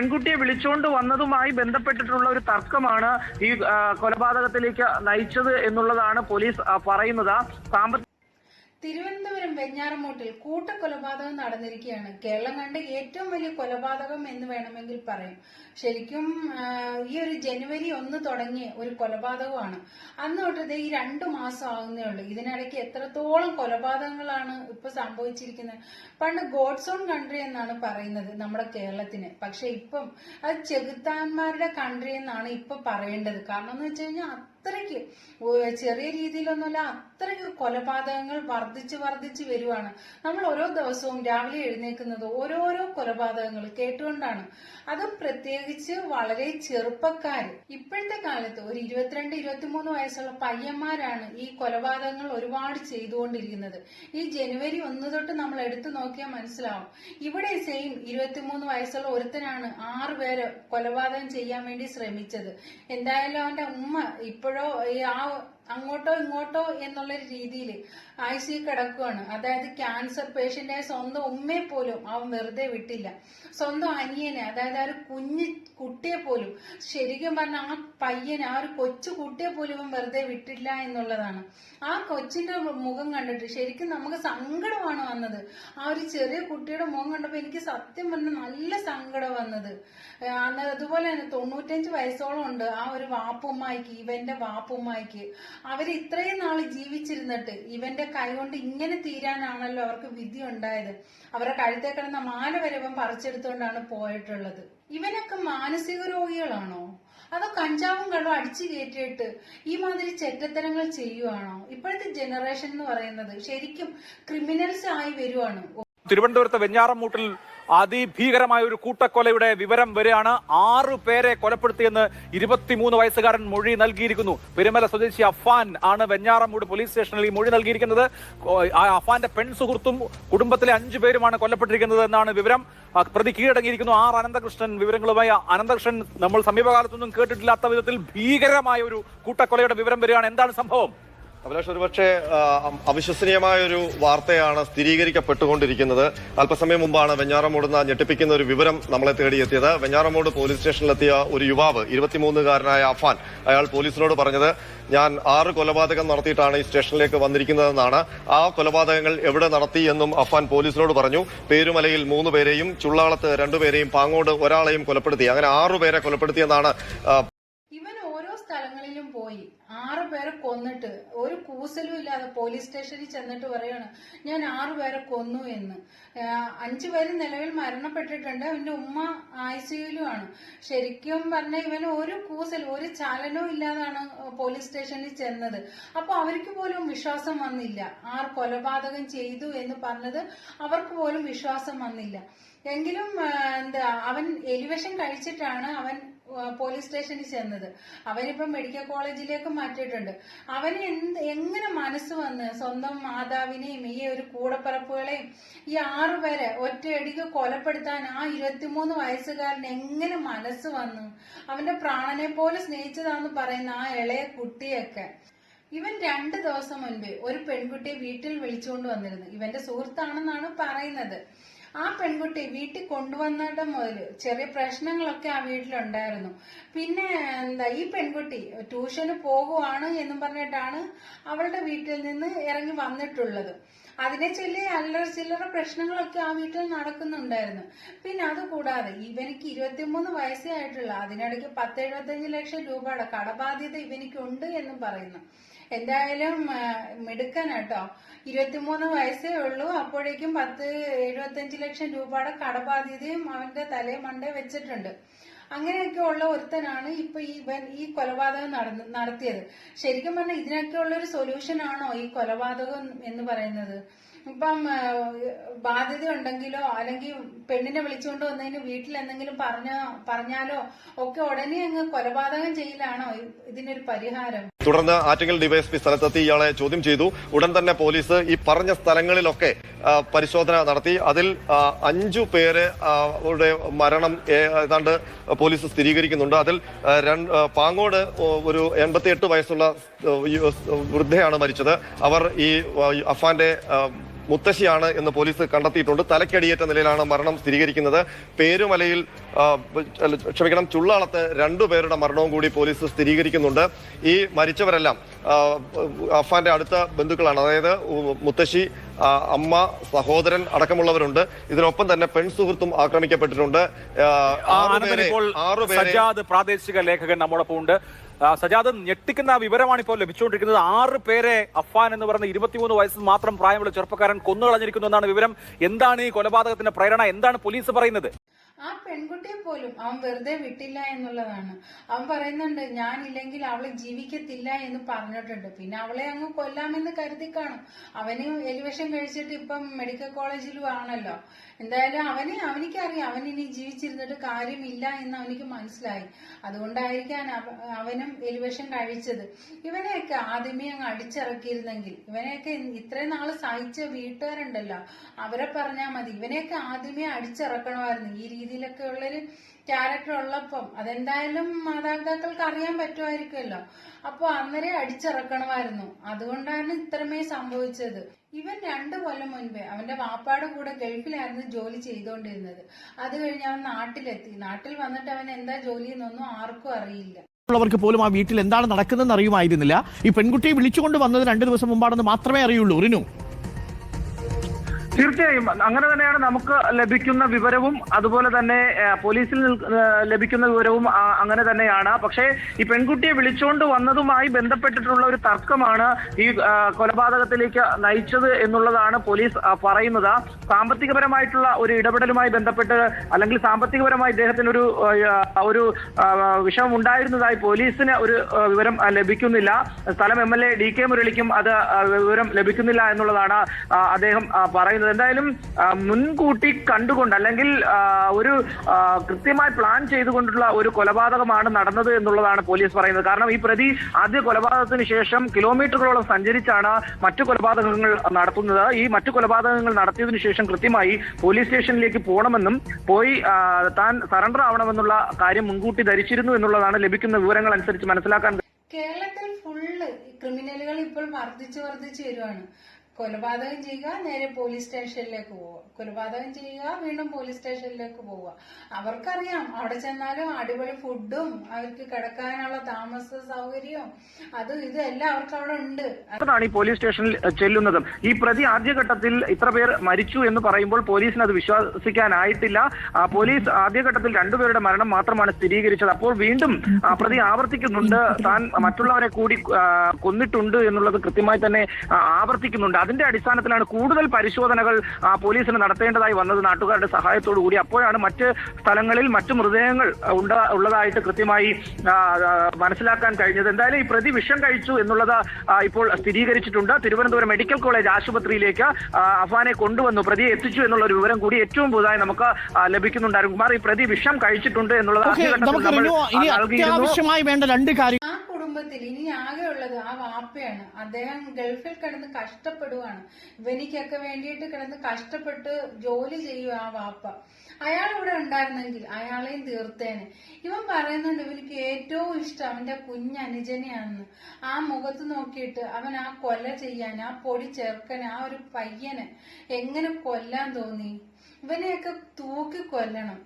പെൺകുട്ടിയെ വിളിച്ചുകൊണ്ട് വന്നതുമായി ബന്ധപ്പെട്ടിട്ടുള്ള ഒരു തർക്കമാണ് ഈ കൊലപാതകത്തിലേക്ക് നയിച്ചത് എന്നുള്ളതാണ് പോലീസ് പറയുന്നത്. സാമ്പത്തിക തിരുവനന്തപുരം വെഞ്ഞാറമൂട്ടിൽ കൂട്ടക്കൊലപാതകം നടന്നിരിക്കുകയാണ്. കേരളം കണ്ട ഏറ്റവും വലിയ കൊലപാതകം എന്ന് വേണമെങ്കിൽ പറയും. ശരിക്കും ഈ ഒരു ജനുവരി ഒന്ന് തുടങ്ങിയ ഒരു കൊലപാതകമാണ്. അന്ന് തൊട്ടത് ഈ രണ്ടു മാസം ആകുന്നേ ഉള്ളൂ. ഇതിനിടയ്ക്ക് എത്രത്തോളം കൊലപാതകങ്ങളാണ് ഇപ്പൊ സംഭവിച്ചിരിക്കുന്നത്. പണ്ട് ഗോഡ്സ് ഓൺ കൺട്രി എന്നാണ് പറയുന്നത് നമ്മുടെ കേരളത്തിന്. പക്ഷെ ഇപ്പം അത് ചെകുത്താന്മാരുടെ കൺട്രി എന്നാണ് ഇപ്പൊ പറയേണ്ടത്. കാരണം എന്ന് വെച്ച് കഴിഞ്ഞാൽ അത്രയ്ക്ക് ചെറിയ രീതിയിലൊന്നുമല്ല അത്രയ്ക്ക് കൊലപാതകങ്ങൾ വർദ്ധിച്ച് വർദ്ധിച്ച് വരുവാണ്. നമ്മൾ ഓരോ ദിവസവും രാവിലെ എഴുന്നേക്കുന്നത് ഓരോരോ കൊലപാതകങ്ങൾ കേട്ടുകൊണ്ടാണ്. അതും പ്രത്യേകിച്ച് വളരെ ചെറുപ്പക്കാർ. ഇപ്പോഴത്തെ കാലത്ത് ഒരു ഇരുപത്തിരണ്ട് ഇരുപത്തിമൂന്ന് വയസ്സുള്ള പയ്യന്മാരാണ് ഈ കൊലപാതകങ്ങൾ ഒരുപാട് ചെയ്തുകൊണ്ടിരിക്കുന്നത്. ഈ ജനുവരി ഒന്ന് തൊട്ട് നമ്മൾ എടുത്തു നോക്കിയാൽ മനസ്സിലാവും. ഇവിടെ സെയിം ഇരുപത്തിമൂന്ന് വയസ്സുള്ള ഒരുത്തനാണ് ആറ് പേര് കൊലപാതകം ചെയ്യാൻ വേണ്ടി ശ്രമിച്ചത്. എന്തായാലും അവന്റെ ഉമ്മ ഇപ്പോഴോ ഈ ആ അങ്ങോട്ടോ ഇങ്ങോട്ടോ എന്നുള്ള രീതിയിൽ ഐ സി കിടക്കുകയാണ് അതായത് ക്യാൻസർ പേഷ്യന്റെ സ്വന്തം ഉമ്മയെ പോലും അവൻ വെറുതെ വിട്ടില്ല. സ്വന്തം അനിയനെ അതായത് ആ ഒരു കുഞ്ഞു കുട്ടിയെ പോലും ശരിക്കും പറഞ്ഞാൽ ആ പയ്യനെ ആ ഒരു കൊച്ചു കുട്ടിയെ പോലും അവൻ വെറുതെ വിട്ടില്ല എന്നുള്ളതാണ്. ആ കൊച്ചിന്റെ മുഖം കണ്ടിട്ട് ശരിക്കും നമുക്ക് സങ്കടമാണ് വന്നത്. ആ ഒരു ചെറിയ കുട്ടിയുടെ മുഖം കണ്ടപ്പോൾ എനിക്ക് സത്യം പറഞ്ഞ നല്ല സങ്കടം വന്നത്. അതുപോലെ തന്നെ തൊണ്ണൂറ്റഞ്ച് വയസ്സോളം ഉണ്ട് ആ ഒരു വാപ്പുമ്മായിക്ക് ഇവന്റെ വാപ്പുമ്മായിക്ക്. അവർ ഇത്രയും നാൾ ജീവിച്ചിരുന്നിട്ട് ഇവന്റെ കൈകൊണ്ട് ഇങ്ങനെ തീരാനാണല്ലോ അവർക്ക് വിധി ഉണ്ടായത് അവരുടെ കഴുത്തേ കിടന്ന മാല വരെ ഇവൻ പറിച്ചെടുത്തുകൊണ്ടാണ് പോയിട്ടുള്ളത്. ഇവനൊക്കെ മാനസിക രോഗികളാണോ? അതോ കഞ്ചാവും കള്ളും അടിച്ചു കയറ്റിയിട്ട് ഈ മാതിരി ചെറ്റത്തരങ്ങൾ ചെയ്യുവാണോ? ഇപ്പോഴത്തെ ജനറേഷൻ എന്ന് പറയുന്നത് ശരിക്കും ക്രിമിനൽസ് ആയി വരുവാണ്. തിരുവനന്തപുരത്ത് വെഞ്ഞാറമൂട്ടിൽ അതിഭീകരമായ ഒരു കൂട്ടക്കൊലയുടെ വിവരം വരെയാണ് ആറു പേരെ കൊലപ്പെടുത്തിയെന്ന് ഇരുപത്തിമൂന്ന് വയസ്സുകാരൻ മൊഴി നൽകിയിരിക്കുന്നു. പെരുമല സ്വദേശി അഫാൻ ആണ് വെഞ്ഞാറമൂട് പോലീസ് സ്റ്റേഷനിൽ ഈ മൊഴി നൽകിയിരിക്കുന്നത്. അഫാന്റെ പെൺ സുഹൃത്തും കുടുംബത്തിലെ അഞ്ചു പേരുമാണ് കൊല്ലപ്പെട്ടിരിക്കുന്നത് എന്നാണ് വിവരം. പ്രതി കീഴടങ്ങിയിരിക്കുന്നു. ആർ അനന്തകൃഷ്ണൻ വിവരങ്ങളുമായി. അനന്തകൃഷ്ണൻ നമ്മൾ സമീപകാലത്തൊന്നും കേട്ടിട്ടില്ലാത്ത വിധത്തിൽ ഭീകരമായ ഒരു കൂട്ടക്കൊലയുടെ വിവരം വരികയാണ് എന്താണ് സംഭവം? അഭിലാഷ് ഒരുപക്ഷെ അവിശ്വസനീയമായ ഒരു വാർത്തയാണ് സ്ഥിരീകരിക്കപ്പെട്ടുകൊണ്ടിരിക്കുന്നത്. അല്പസമയം മുമ്പാണ് വെഞ്ഞാറമൂടുന്ന ഞെട്ടിപ്പിക്കുന്ന ഒരു വിവരം നമ്മളെ തേടിയെത്തിയത്. വെഞ്ഞാറമൂട് പോലീസ് സ്റ്റേഷനിലെത്തിയ ഒരു യുവാവ് ഇരുപത്തിമൂന്നുകാരനായ അഫാൻ അയാൾ പോലീസിനോട് പറഞ്ഞത് ഞാൻ ആറ് കൊലപാതകം നടത്തിയിട്ടാണ് ഈ സ്റ്റേഷനിലേക്ക് വന്നിരിക്കുന്നതെന്നാണ്. ആ കൊലപാതകങ്ങൾ എവിടെ നടത്തി എന്നും അഫാൻ പോലീസിനോട് പറഞ്ഞു. പേരുമലയിൽ മൂന്ന് പേരെയും ചുള്ളാളത്ത് രണ്ടുപേരെയും പാങ്ങോട് ഒരാളെയും കൊലപ്പെടുത്തി. അങ്ങനെ ആറുപേരെ കൊലപ്പെടുത്തിയെന്നാണ് ആ, ഇവൻ ഓരോ സ്ഥലങ്ങളിലും പോയി ആറ് പേരെ കൊന്നിട്ട് ഒരു കൂസലും ഇല്ലാതെ പോലീസ് സ്റ്റേഷനിൽ ചെന്നിട്ട് പറയാണ് ഞാൻ ആറു പേരെ കൊന്നു എന്ന്. അഞ്ചു പേര് നിലവിൽ മരണപ്പെട്ടിട്ടുണ്ട്. അവന്റെ ഉമ്മ ഐസിയുലുമാണ് ശരിക്കും പറഞ്ഞ ഇവന് ഒരു കൂസൽ ഒരു ചലനവും ഇല്ലാതാണ് പോലീസ് സ്റ്റേഷനിൽ ചെന്നത്. അപ്പൊ അവർക്ക് പോലും വിശ്വാസം വന്നില്ല. ആർ കൊലപാതകം ചെയ്തു എന്ന് പറഞ്ഞത് അവർക്ക് പോലും വിശ്വാസം വന്നില്ല. എങ്കിലും എന്താ അവൻ എലിവേഷൻ കഴിച്ചിട്ടാണ് അവൻ പോലീസ് സ്റ്റേഷനിൽ ചെന്നത്. അവനിപ്പം മെഡിക്കൽ കോളേജിലേക്ക് മാറ്റിയിട്ടുണ്ട്. അവന് എന്ത് എങ്ങനെ മനസ്സ് വന്ന് സ്വന്തം മാതാവിനെയും ഈ ഒരു കൂടപ്പറപ്പുകളെയും ഈ ആറുപേരെ ഒറ്റയടിക്ക് കൊലപ്പെടുത്താൻ ആ ഇരുപത്തിമൂന്ന് വയസ്സുകാരൻ എങ്ങനെ മനസ്സ് വന്നു? അവന്റെ പ്രാണനെ പോലെ സ്നേഹിച്ചതാന്ന് പറയുന്ന ആ ഇളയ കുട്ടിയൊക്കെ. ഇവൻ രണ്ട് ദിവസം മുൻപ് ഒരു പെൺകുട്ടിയെ വീട്ടിൽ വിളിച്ചുകൊണ്ട് വന്നിരുന്നു. ഇവന്റെ സുഹൃത്താണെന്നാണ് പറയുന്നത്. ആ പെൺകുട്ടി വീട്ടിൽ കൊണ്ടുവന്നിടം മുതൽ ചെറിയ പ്രശ്നങ്ങളൊക്കെ ആ വീട്ടിലുണ്ടായിരുന്നു. പിന്നെ എന്താ ഈ പെൺകുട്ടി ട്യൂഷന് പോകുവാണ് എന്നും പറഞ്ഞിട്ടാണ് അവളുടെ വീട്ടിൽ നിന്ന് ഇറങ്ങി വന്നിട്ടുള്ളത്. അതിനെ ചൊല്ലി അല്ലറ ചില്ലറ പ്രശ്നങ്ങളൊക്കെ ആ വീട്ടിൽ നടക്കുന്നുണ്ടായിരുന്നു. പിന്നെ അതുകൂടാതെ ഇവനിക്ക് ഇരുപത്തിമൂന്ന് വയസ്സേ ആയിട്ടുള്ള. അതിനിടയ്ക്ക് പത്ത് എഴുപത്തഞ്ച് ലക്ഷം രൂപയുടെ കടബാധ്യത ഇവനിക്കുണ്ട് എന്നും പറയുന്നു. എന്തായാലും ആ, മിടുക്കനാട്ടോ. ഇരുപത്തിമൂന്ന് വയസ്സേ ഉള്ളൂ. അപ്പോഴേക്കും പത്ത് എഴുപത്തഞ്ച് ലക്ഷം രൂപയുടെ കടബാധ്യതയും അവന്റെ തലേ മണ്ട വെച്ചിട്ടുണ്ട്. അങ്ങനെയൊക്കെ ഉള്ള ഒരുത്തനാണ് ഇപ്പൊ ഈ ഇവൻ ഈ കൊലപാതകം നടന്ന് നടത്തിയത്. ശരിക്കും പറഞ്ഞാൽ ഇതിനൊക്കെ ഉള്ള ഒരു സൊല്യൂഷൻ ആണോ ഈ കൊലപാതകം എന്ന് പറയുന്നത്? ഇപ്പം ബാധ്യത ഉണ്ടെങ്കിലോ അല്ലെങ്കിൽ പെണ്ണിനെ വിളിച്ചുകൊണ്ട് വന്നതിന് വീട്ടിൽ എന്തെങ്കിലും പറഞ്ഞ പറഞ്ഞാലോ ഒക്കെ ഉടനെ അങ്ങ് കൊലപാതകം ചെയ്യലാണോ ഇതിനൊരു പരിഹാരം? തുടർന്ന് ആറ്റിങ്ങൽ ഡിവൈഎസ്പി സ്ഥലത്തെത്തി ഇയാളെ ചോദ്യം ചെയ്തു. ഉടൻ തന്നെ പോലീസ് ഈ പറഞ്ഞ സ്ഥലങ്ങളിലൊക്കെ പരിശോധന നടത്തി. അതിൽ അഞ്ചു പേര് അവരുടെ മരണം ഏതാണ്ട് പോലീസ് സ്ഥിരീകരിക്കുന്നുണ്ട്. അതിൽ പാങ്ങോട് ഒരു എൺപത്തിയെട്ട് വയസ്സുള്ള വൃദ്ധയാണ് മരിച്ചത്. അവർ ഈ അഫാന്റെ മുത്തശ്ശിയാണ് എന്ന് പോലീസ് കണ്ടെത്തിയിട്ടുണ്ട്. തലക്കടിയേറ്റ നിലയിലാണ് മരണം സ്ഥിരീകരിക്കുന്നത്. പേരുമലയിൽ ക്ഷമിക്കണം ചുള്ളാളത്ത് രണ്ടുപേരുടെ മരണവും കൂടി പോലീസ് സ്ഥിരീകരിക്കുന്നുണ്ട്. ഈ മരിച്ചവരെല്ലാം അഫാന്റെ അടുത്ത ബന്ധുക്കളാണ്. അതായത് മുത്തശ്ശി അമ്മ സഹോദരൻ അടക്കമുള്ളവരുണ്ട്. ഇതിനൊപ്പം തന്നെ പെൺ സുഹൃത്തും ആക്രമിക്കപ്പെട്ടിട്ടുണ്ട്. ആറുപേരെ പ്രാദേശിക ലേഖകൻ നമ്മോടൊപ്പം ഉണ്ട് സജാദ് ഞെട്ടിക്കുന്ന വിവരമാണ് ഇപ്പോൾ ലഭിച്ചുകൊണ്ടിരിക്കുന്നത്. ആറ് പേരെ അഫാൻ എന്ന് പറയുന്ന ഇരുപത്തിമൂന്ന് വയസ്സിൽ മാത്രം പ്രായമുള്ള ചെറുപ്പക്കാരൻ കൊന്നുകളഞ്ഞിരിക്കുന്നു എന്നാണ് വിവരം. എന്താണ് ഈ കൊലപാതകത്തിന്റെ പ്രേരണ? എന്താണ് പോലീസ് പറയുന്നത്? ആ പെൺകുട്ടിയെ പോലും അവൻ വെറുതെ വിട്ടില്ല എന്നുള്ളതാണ്. അവൻ പറയുന്നുണ്ട് ഞാൻ ഇല്ലെങ്കിൽ അവളെ ജീവിക്കത്തില്ല എന്ന് പറഞ്ഞിട്ടുണ്ട്. പിന്നെ അവളെ അങ്ങ് കൊല്ലാമെന്ന് കരുതി കാണും. അവന് എലിവേഷൻ കഴിച്ചിട്ട് ഇപ്പം മെഡിക്കൽ കോളേജിലും ആണല്ലോ. എന്തായാലും അവന് അവനിക്കറിയാം. അവൻ ഇനി ജീവിച്ചിരുന്നിട്ട് കാര്യമില്ല എന്ന് അവനിക്ക് മനസ്സിലായി. അതുകൊണ്ടായിരിക്കാൻ അവനും എലിവേഷൻ കഴിച്ചത്. ഇവനെയൊക്കെ ആദ്യമേ അങ്ങ് അടിച്ചിറക്കിയിരുന്നെങ്കിൽ ഇവനെയൊക്കെ ഇത്രയും നാൾ സഹിച്ച വീട്ടുകാരുണ്ടല്ലോ. അവരെ പറഞ്ഞാൽ മതി. ഇവനെയൊക്കെ ആദ്യമേ അടിച്ചിറക്കണമായിരുന്നു. ഈ രീതിയിലൊക്കെ ഉള്ളൊരു ക്യാരക്ടർ ഉള്ളപ്പം അതെന്തായാലും മാതാപിതാക്കൾക്ക് അറിയാൻ പറ്റുമായിരിക്കുമല്ലോ. അപ്പൊ അന്നേരം അടിച്ചിറക്കണമായിരുന്നു. അതുകൊണ്ടാണ് ഇത്രമേ സംഭവിച്ചത്. ഇവൻ രണ്ടു കൊല്ലം മുൻപേ അവന്റെ വാപ്പാടെ കൂടെ ഗൾഫിലായിരുന്നു ജോലി ചെയ്തുകൊണ്ടിരുന്നത് അത് കഴിഞ്ഞ് അവൻ നാട്ടിലെത്തി. നാട്ടിൽ വന്നിട്ട് അവൻ എന്താ ജോലി എന്നൊന്നും ആർക്കും അറിയില്ല. ഉള്ളവർക്ക് പോലും ആ വീട്ടിൽ എന്താണ് നടക്കുന്നതെന്ന് അറിയുമായിരുന്നില്ല. ഈ പെൺകുട്ടിയെ വിളിച്ചുകൊണ്ട് വന്നത് രണ്ടു ദിവസം മുമ്പാണെന്ന് മാത്രമേ അറിയുള്ളൂ. റിനു. തീർച്ചയായും. അങ്ങനെ തന്നെയാണ് നമുക്ക് ലഭിക്കുന്ന വിവരവും അതുപോലെ തന്നെ പോലീസിൽ ലഭിക്കുന്ന വിവരവും അങ്ങനെ തന്നെയാണ്. പക്ഷേ ഈ പെൺകുട്ടിയെ വിളിച്ചുകൊണ്ട് വന്നതുമായി ബന്ധപ്പെട്ടിട്ടുള്ള ഒരു തർക്കമാണ് ഈ കൊലപാതകത്തിലേക്ക് നയിച്ചത് എന്നുള്ളതാണ് പോലീസ് പറയുന്നത്. സാമ്പത്തികപരമായിട്ടുള്ള ഒരു ഇടപെടലുമായി ബന്ധപ്പെട്ട് അല്ലെങ്കിൽ സാമ്പത്തികപരമായി ഇദ്ദേഹത്തിന് ഒരു ഒരു വിഷമം ഉണ്ടായിരുന്നതായി പോലീസിന് ഒരു വിവരം ലഭിക്കുന്നില്ല. സ്ഥലം M L A D K മുരളിക്കും അത് വിവരം ലഭിക്കുന്നില്ല എന്നുള്ളതാണ് അദ്ദേഹം പറയുന്നത്. എന്തായാലും മുൻകൂട്ടി കണ്ടുകൊണ്ട് അല്ലെങ്കിൽ ഒരു കൃത്യമായി പ്ലാൻ ചെയ്തുകൊണ്ടുള്ള ഒരു കൊലപാതകമാണ് നടന്നത് എന്നുള്ളതാണ് പോലീസ് പറയുന്നത്. കാരണം ഈ പ്രതി ആദ്യ കൊലപാതകത്തിന് ശേഷം കിലോമീറ്ററുകളോളം സഞ്ചരിച്ചാണ് മറ്റു കൊലപാതകങ്ങൾ നടത്തുന്നത്. ഈ മറ്റു കൊലപാതകങ്ങൾ നടത്തിയതിനു ശേഷം കൃത്യമായി പോലീസ് സ്റ്റേഷനിലേക്ക് പോകണമെന്നും പോയി താൻ സറണ്ടർ ആവണമെന്നുള്ള കാര്യം മുൻകൂട്ടി ധരിച്ചിരുന്നു എന്നുള്ളതാണ് ലഭിക്കുന്ന വിവരങ്ങൾ അനുസരിച്ച് മനസ്സിലാക്കാൻ കേരളത്തിൽ ഫുള്ള് ക്രിമിനലുകൾ ഇപ്പോൾ വർദ്ധിച്ചു വർദ്ധിച്ചു വരുവാണ്. കൊലപാതകം ചെയ്യുക നേരെ പോലീസ് സ്റ്റേഷനിലേക്ക് പോവുക. കൊലപാതകം ചെയ്യുക വീണ്ടും പോലീസ് സ്റ്റേഷനിലേക്ക് പോവുക. അവർക്കറിയാം അവിടെ ചെന്നാലും അടിപൊളി ഫുഡും അവർക്ക് കിടക്കാനുള്ള താമസ സൗകര്യവും അതും ഇതും എല്ലാം അവർക്ക് അവിടെ ഉണ്ട്. അതാണ് ഈ പോലീസ് സ്റ്റേഷനിൽ ചെല്ലുന്നത്. ഈ പ്രതി ആദ്യഘട്ടത്തിൽ ഇത്ര പേർ മരിച്ചു എന്ന് പറയുമ്പോൾ പോലീസിന് അത് വിശ്വസിക്കാനായിട്ടില്ല. പോലീസ് ആദ്യഘട്ടത്തിൽ രണ്ടുപേരുടെ മരണം മാത്രമാണ് സ്ഥിരീകരിച്ചത്. അപ്പോൾ വീണ്ടും പ്രതി ആവർത്തിക്കുന്നുണ്ട്. താൻ മറ്റുള്ളവരെ കൂടി കൊന്നിട്ടുണ്ട് എന്നുള്ളത് കൃത്യമായി തന്നെ ആവർത്തിക്കുന്നുണ്ട്. അതിന്റെ അടിസ്ഥാനത്തിലാണ് കൂടുതൽ പരിശോധനകൾ പോലീസിന് നടത്തേണ്ടതായി വന്നത് നാട്ടുകാരുടെ സഹായത്തോടു കൂടി. അപ്പോഴാണ് മറ്റ് സ്ഥലങ്ങളിൽ മറ്റ് മൃതദേഹങ്ങൾ ഉണ്ട ഉള്ളതായിട്ട് കൃത്യമായി മനസ്സിലാക്കാൻ കഴിഞ്ഞത്. എന്തായാലും ഈ പ്രതി വിഷം കഴിച്ചു എന്നുള്ളത് ഇപ്പോൾ സ്ഥിരീകരിച്ചിട്ടുണ്ട്. തിരുവനന്തപുരം മെഡിക്കൽ കോളേജ് ആശുപത്രിയിലേക്ക് അഫാനെ കൊണ്ടുവന്നു. പ്രതിയെ എത്തിച്ചു എന്നുള്ള ഒരു വിവരം കൂടി ഏറ്റവും പുതുതായി നമുക്ക് ലഭിക്കുന്നുണ്ടായിരുന്നു. കുമാർ അരുൺകുമാർ ഈ പ്രതി വിഷം കഴിച്ചിട്ടുണ്ട് എന്നുള്ളത് നമുക്ക് ഇനി അത്യാവശ്യമായി വേണ്ട രണ്ട് കാര്യം കുടുംബത്തിൽ ഇനി ആകെയുള്ളത് ആ വാപ്പയാണ്. അദ്ദേഹം ഗൾഫിൽ കിടന്ന് കഷ്ടപ്പെടുവാണ്. ഇവനിക്കൊക്കെ വേണ്ടിയിട്ട് കിടന്ന് കഷ്ടപ്പെട്ട് ജോലി ചെയ്യുക ആ വാപ്പ. അയാൾ ഇവിടെ ഉണ്ടായിരുന്നെങ്കിൽ അയാളെയും തീർത്തേനെ. ഇവൻ പറയുന്നുണ്ട് ഇവനിക്ക് ഏറ്റവും ഇഷ്ടം അവന്റെ കുഞ്ഞനുജനെയാണെന്ന് ആ മുഖത്ത് നോക്കിയിട്ട് അവൻ ആ കൊല ചെയ്യാൻ ആ പൊടി ചേർക്കൻ ആ ഒരു പയ്യനെ എങ്ങനെ കൊല്ലാൻ തോന്നി? ഇവനെയൊക്കെ തൂക്കി കൊല്ലണം.